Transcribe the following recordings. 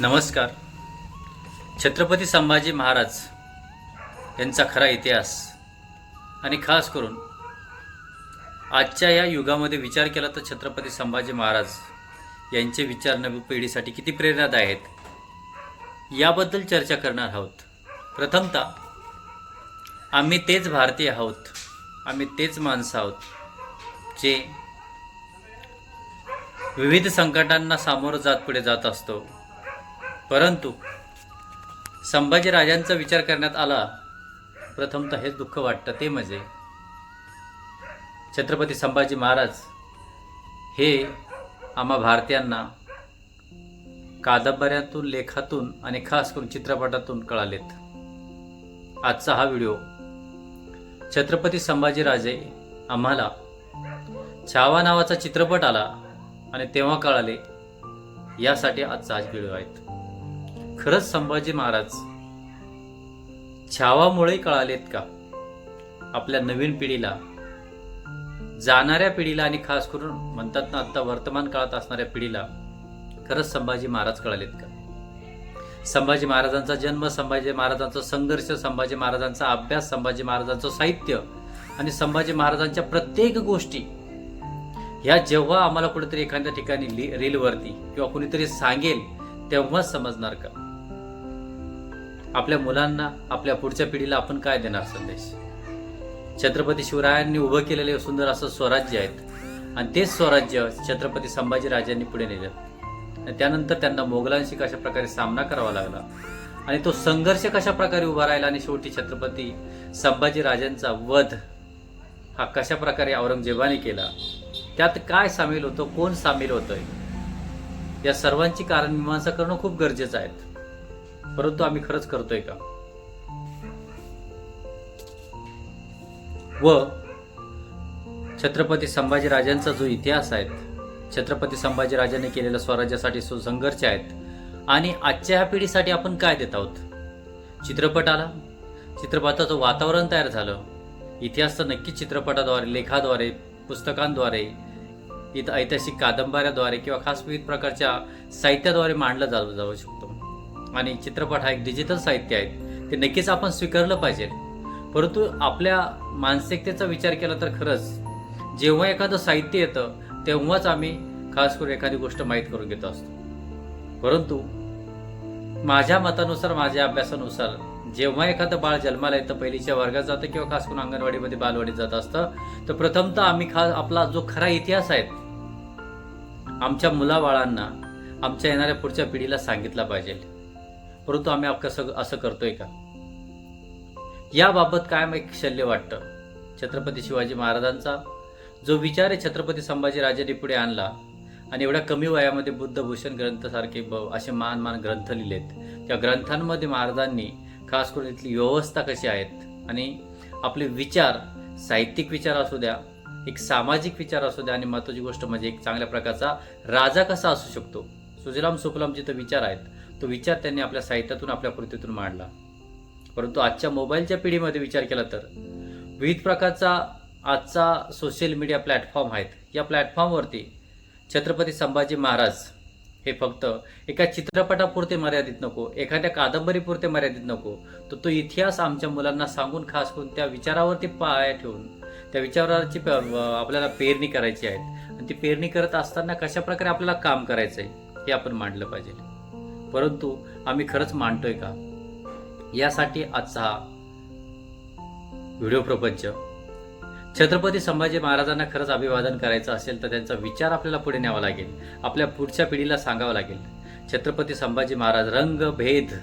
नमस्कार. छत्रपती संभाजी महाराज यांचा खरा इतिहास आणि खास करून आजच्या या युगामध्ये विचार केला तर छत्रपती संभाजी महाराज यांचे विचार नवी पिढीसाठी किती प्रेरणादायी आहेत याबद्दल चर्चा करणार आहोत. प्रथमतः आम्ही तेच भारतीय आहोत आम्ही तेच माणसं आहोत जे विविध संकटांना सामोरं जात पुढे जात असतो. परंतु संभाजीराजांचा विचार करण्यात आला प्रथमतः हेच दुःख वाटतं ते म्हणजे छत्रपती संभाजी महाराज हे आम्हा भारतीयांना कादंबऱ्यातून लेखातून आणि खास करून चित्रपटातून कळालेत. आजचा हा व्हिडिओ छत्रपती संभाजीराजे आम्हाला छावा नावाचा चित्रपट आला आणि तेव्हा कळाले यासाठी आजचा आज व्हिडिओ आहेत खरंच संभाजी महाराज छावामुळे कळालेत का आपल्या नवीन पिढीला? जाणाऱ्या पिढीला आणि खास करून म्हणतात ना आत्ता वर्तमान काळात असणाऱ्या पिढीला खरंच संभाजी महाराज कळालेत का? संभाजी महाराजांचा जन्म संभाजी महाराजांचा संघर्ष संभाजी महाराजांचा अभ्यास संभाजी महाराजांचं साहित्य आणि संभाजी महाराजांच्या प्रत्येक गोष्टी ह्या जेव्हा आम्हाला कुठेतरी एखाद्या ठिकाणी रेलवरती रीलवरती किंवा कुणीतरी सांगेल तेव्हाच समजणार का? आपल्या मुलांना आपल्या पुढच्या पिढीला आपण काय देणार संदेश? छत्रपती शिवरायांनी उभं केलेले सुंदर असं स्वराज्य आहेत. आणि तेच स्वराज्य छत्रपती संभाजीराजांनी पुढे नेलं. आणि त्यानंतर त्यांना मोगलांशी कशा प्रकारे सामना करावा लागला? आणि तो संघर्ष कशा प्रकारे उभा राहिला? आणि शेवटी छत्रपती संभाजीराजांचा वध हा कशा प्रकारे औरंगजेबाने केला? त्यात काय सामील होतं? कोण सामील होतंय? या सर्वांची कारण मीमांसा करणं खूप गरजेचं आहे. परंतु आम्ही खरंच करतोय का? व छत्रपती संभाजीराजांचा जो इतिहास आहे छत्रपती संभाजीराजांनी केलेल्या स्वराज्यासाठी जो संघर्ष आहेत. आणि आजच्या ह्या पिढीसाठी आपण काय देत आहोत? चित्रपट आला. चित्रपटाचं वातावरण तयार झालं. इतिहास तर नक्कीच चित्रपटाद्वारे लेखाद्वारे पुस्तकांद्वारे इथं ऐतिहासिक कादंबऱ्याद्वारे किंवा खास विविध प्रकारच्या साहित्याद्वारे मांडलं जाऊ जाऊ शकतो. आणि चित्रपट हा एक डिजिटल साहित्य आहे. ते नक्कीच आपण स्वीकारलं पाहिजे. परंतु आपल्या मानसिकतेचा विचार केला तर खरंच जेव्हा एखादं साहित्य येतं तेव्हाच आम्ही खास करून एखादी गोष्ट माहीत करून घेत असतो. परंतु माझ्या मतानुसार माझ्या अभ्यासानुसार जेव्हा एखादं बाळ जन्माला येतं पहिलीच्या वर्गात जातं किंवा खास करून अंगणवाडीमध्ये बालवाडीत जात असतं तर प्रथमतः आम्ही खास आपला जो खरा इतिहास आहे आमच्या मुलाबाळांना आमच्या येणाऱ्या पुढच्या पिढीला सांगितला पाहिजे. परंतु आम्ही कसं असं करतोय का? याबाबत कायम एक शल्य वाटतं? छत्रपती शिवाजी महाराजांचा जो विचार आहे छत्रपती संभाजीराजांनी पुढे आणला आणि एवढ्या कमी वयामध्ये बुद्धभूषण ग्रंथसारखे ब असे मान मान ग्रंथ लिहिलेत. त्या ग्रंथांमध्ये महाराजांनी खास करून इथली व्यवस्था कशी आहेत आणि आपले विचार साहित्यिक विचार असू द्या एक सामाजिक विचार असू द्या आणि महत्वाची गोष्ट म्हणजे एक चांगल्या प्रकारचा राजा कसा असू शकतो? सुजलाम सुफलाम जिथं विचार आहेत तो विचार त्यांनी आपल्या साहित्यातून आपल्या कृतीतून मांडला. परंतु आजच्या मोबाईलच्या पिढीमध्ये विचार केला तर विविध प्रकारचा आजचा सोशल मीडिया प्लॅटफॉर्म आहेत. या प्लॅटफॉर्मवरती छत्रपती संभाजी महाराज हे फक्त एका चित्रपटापुरते मर्यादित नको एखाद्या कादंबरीपुरते मर्यादित नको. तर तो इतिहास आमच्या मुलांना सांगून खास करून त्या विचारावरती पाया ठेवून त्या विचाराची आपल्याला पेरणी करायची आहे आणि ती पेरणी करत असताना कशा प्रकारे आपल्याला काम करायचं आहे हे आपण मांडलं पाहिजे. परंतु आम्ही खरंच मांडतोय का? यासाठी आजचा हा व्हिडिओ प्रपंच. छत्रपती संभाजी महाराजांना खरंच अभिवादन करायचं असेल तर त्यांचा विचार आपल्याला पुढे न्यावा लागेल. आपल्या पुढच्या पिढीला सांगावं लागेल. छत्रपती संभाजी महाराज रंग भेद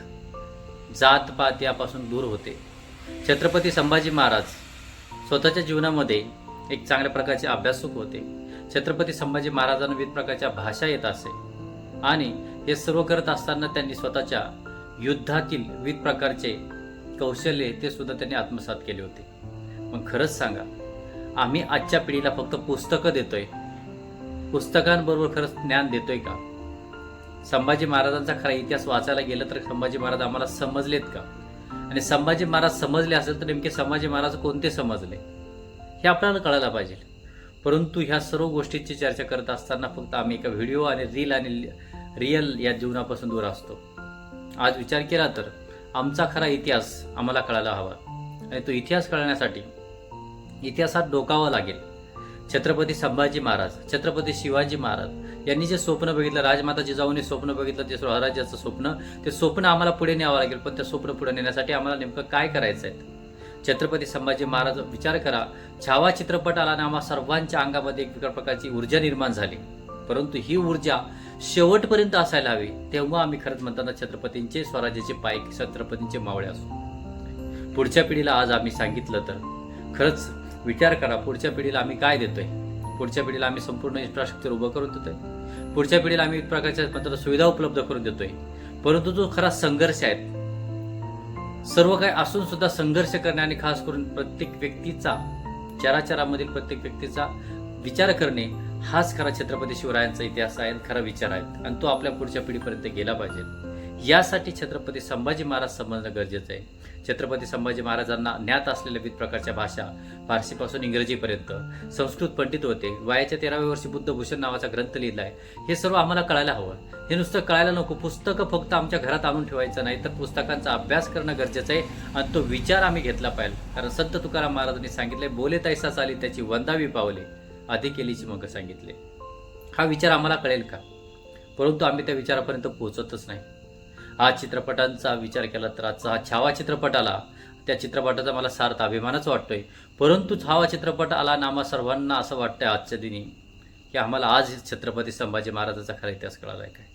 जात पात यापासून दूर होते. छत्रपती संभाजी महाराज स्वतःच्या जीवनामध्ये एक चांगल्या प्रकारचे अभ्यासक होते. छत्रपती संभाजी महाराजांना विविध प्रकारच्या भाषा येत असे. आणि हे सर्व करत असताना त्यांनी स्वतःच्या युद्धातील विविध प्रकारचे कौशल्य ते सुद्धा त्यांनी आत्मसात केले होते. मग खरंच सांगा आम्ही आजच्या पिढीला फक्त पुस्तकं देतोय. पुस्तकांबरोबर खरंच ज्ञान देतोय का? संभाजी महाराजांचा खरा इतिहास वाचायला गेलं तर संभाजी महाराज आम्हाला समजलेत का? आणि संभाजी महाराज समजले असेल तर नेमके संभाजी महाराज कोणते समजले? हे आपल्याला कळायला पाहिजे. परंतु ह्या सर्व गोष्टीची चर्चा करत असताना फक्त आम्ही एका व्हिडिओ आणि रील आणि रिअल या जीवनापासून दूर असतो. आज विचार केला तर आमचा खरा इतिहास आम्हाला कळायला हवा. आणि तो इतिहास कळण्यासाठी इतिहासात डोकावं लागेल. छत्रपती संभाजी महाराज छत्रपती शिवाजी महाराज यांनी जे स्वप्न बघितलं राजमाता जिजाऊने स्वप्न बघितलं ते स्वराज्याचं स्वप्न ते स्वप्न आम्हाला पुढे न्यावं लागेल. पण ते स्वप्न पुढे नेण्यासाठी आम्हाला नेमकं काय करायचं आहे छत्रपती संभाजी महाराज विचार करा. छावा चित्रपट आला आणि आम्हा सर्वांच्या अंगामध्ये एक प्रकारची ऊर्जा निर्माण झाली. परंतु ही ऊर्जा शेवटपर्यंत असायला हवी तेव्हा आम्ही खरंच म्हणताना छत्रपतींचे स्वराज्याचे पाय छत्रपतींचे मावळे असू. पुढच्या पिढीला आज आम्ही सांगितलं तर खरंच विचार करा पुढच्या पिढीला आम्ही काय देतोय? पुढच्या पिढीला आम्ही संपूर्ण इन्फ्रास्ट्रक्चर उभं करून देतोय? पुढच्या पिढीला आम्ही एक प्रकारच्या म्हणताना सुविधा उपलब्ध करून देतोय? परंतु जो खरा संघर्ष आहे सर्व काय असून सुद्धा संघर्ष करणे आणि खास करून प्रत्येक व्यक्तीचा चराचरामधील प्रत्येक व्यक्तीचा विचार करणे हाच खरा छत्रपती शिवरायांचा इतिहास आहे खरा विचार आहे. आणि तो आपल्या पुढच्या पिढीपर्यंत गेला पाहिजे. यासाठी छत्रपती संभाजी महाराज समजणं गरजेचं आहे. छत्रपती संभाजी महाराजांना ज्ञात असलेल्या विविध प्रकारच्या भाषा फारसीपासून इंग्रजीपर्यंत संस्कृत पंडित होते. वयाच्या तेराव्या वर्षी बुद्धभूषण नावाचा ग्रंथ लिहिला आहे हे सर्व आम्हाला कळायला हवं. हे नुसतं कळायला नको. पुस्तकं फक्त आमच्या घरात आणून ठेवायचं नाही तर पुस्तकांचा अभ्यास करणं गरजेचं आहे आणि तो विचार आम्ही घेतला पाहिजे. कारण संत तुकाराम महाराजांनी सांगितले बोले तैसा चाली त्याची वंदावी पावले. आधी केलीची मग सांगितले. हा विचार आम्हाला कळेल का? परंतु आम्ही त्या विचारापर्यंत पोहोचतच नाही. आज चित्रपटांचा विचार केला तर आजचा हा छावा चित्रपट आला. त्या चित्रपटाचा मला सार्थ अभिमानच वाटतोय. परंतु छावा चित्रपट आला ना आम्हा सर्वांना असं वाटतंय आजच्या दिनी की आम्हाला आज छत्रपती संभाजी महाराजाचा खरा इतिहास कळालाय काय?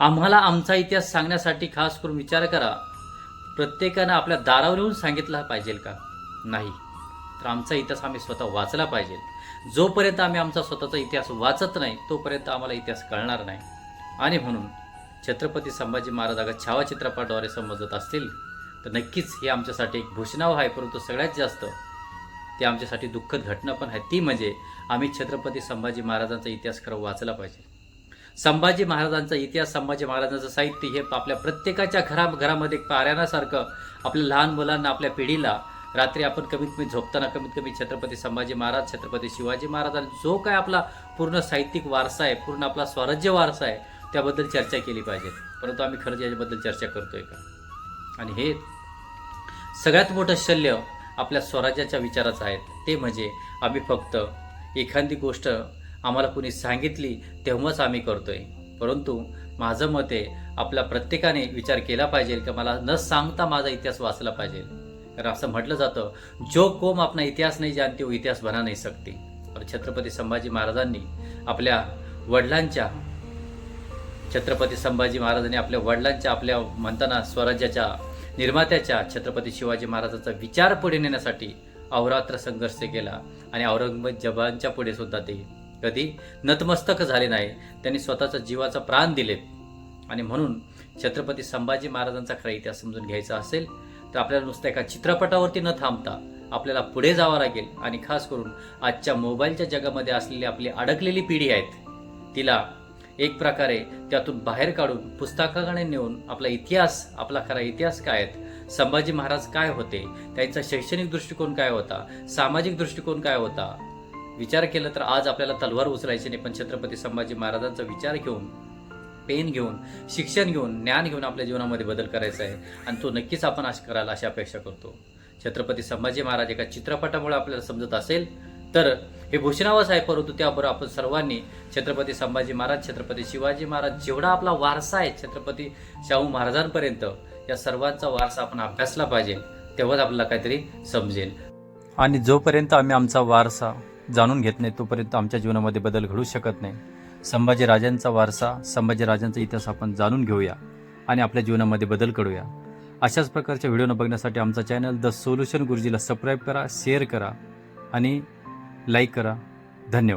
आम्हाला आमचा इतिहास सांगण्यासाठी खास करून विचार करा. प्रत्येकानं आपल्या दारावर येऊन सांगितला पाहिजे का? नाही. तर आमचा इतिहास आम्ही स्वतः वाचला पाहिजे जोपर्यंत आम्ही आमचा स्वतःचा इतिहास वाचत नाही तोपर्यंत आम्हाला इतिहास कळणार नाही. आणि म्हणून छत्रपती संभाजी महाराज अगर छावा चित्रपटाद्वारे समजत असतील तर नक्कीच हे आमच्यासाठी एक भूषणाव आहे परंतु सगळ्यात जास्त ते आमच्यासाठी दुःखद घटना पण आहे. ती म्हणजे आम्ही छत्रपती संभाजी महाराजांचा इतिहास खरं वाचला पाहिजे. संभाजी महाराजांचा इतिहास संभाजी महाराजांचं साहित्य हे आपल्या प्रत्येकाच्या घरा घरामध्ये पाऱ्यानासारखं आपल्या लहान मुलांना आपल्या पिढीला रात्री आपण कमीत कमी झोपताना कमीत कमी छत्रपती संभाजी महाराज छत्रपती शिवाजी महाराज आणि जो काय आपला पूर्ण साहित्यिक वारसा आहे पूर्ण आपला स्वराज्य वारसा आहे त्याबद्दल चर्चा केली पाहिजे. परंतु आम्ही खरंच याच्याबद्दल चर्चा करतोय का? आणि हे सगळ्यात मोठं शल्य आपल्या स्वराज्याच्या विचाराचं आहे. ते म्हणजे आम्ही फक्त एखादी गोष्ट आम्हाला कुणी सांगितली तेव्हाच आम्ही करतोय. परंतु माझं मत आहे आपल्या प्रत्येकाने विचार केला पाहिजे की? मला न सांगता माझा इतिहास वाचला पाहिजे. तर असं म्हटलं जातं जो कोम आपला इतिहास नाही जानते वो इतिहास बना नाही सकते. और छत्रपती संभाजी महाराजांनी आपल्या वडिलांच्या छत्रपती संभाजी महाराजांनी आपल्या वडिलांच्या आपल्या म्हणताना स्वराज्याच्या निर्मात्याच्या छत्रपती शिवाजी महाराजांचा विचार पुढे नेण्यासाठी अवरात्र संघर्ष केला. आणि औरंगजेबांच्या पुढे सुद्धा ते कधी नतमस्तक झाले नाही. त्यांनी स्वतःचा जीवाचा प्राण दिलेत. आणि म्हणून छत्रपती संभाजी महाराजांचा खरा इतिहास समजून घ्यायचा असेल तर आपल्याला नुसतं एका चित्रपटावरती न थांबता आपल्याला पुढे जावं लागेल. आणि खास करून आजच्या मोबाईलच्या जगामध्ये असलेली आपली अडकलेली पिढी आहेत तिला एक प्रकारे त्यातून बाहेर काढून पुस्तकाकडे नेऊन आपला इतिहास आपला खरा इतिहास काय आहेत संभाजी महाराज काय होते त्यांचा शैक्षणिक दृष्टिकोन काय होता सामाजिक दृष्टिकोन काय होता विचार केला तर आज आपल्याला तलवार उचलायची नाही पण छत्रपती संभाजी महाराजांचा विचार घेऊन पेन घेऊन शिक्षण घेऊन ज्ञान घेऊन आपल्या जीवनामध्ये बदल करायचा आहे. आणि तो नक्कीच आपण आज करायला अशी अपेक्षा करतो. छत्रपती संभाजी महाराज एका चित्रपटामुळे आपल्याला समजत असेल. तर हे भूषणावच आहे परंतु त्याबरोबर आपण सर्वांनी छत्रपती संभाजी महाराज छत्रपती शिवाजी महाराज जेवढा आपला वारसा आहे छत्रपती शाहू महाराजांपर्यंत या सर्वांचा वारसा आपण अभ्यासला पाहिजे तेव्हाच आपल्याला काहीतरी समजेल. आणि जोपर्यंत आम्ही आमचा वारसा जाणून घेत नाही तोपर्यंत आमच्या जीवनामध्ये बदल घडू शकत नाही. संभाजीराजांचा वारसा संभाजीराजांचा इतिहास आपण जाणून घेऊया आणि आपल्या जीवनामध्ये बदल करूया अशाच प्रकारच्या व्हिडिओ बघण्यासाठी आमचा चॅनल द सोल्युशन गुरुजीला सबस्क्राईब करा शेअर करा आणि लाईक करा. धन्यवाद.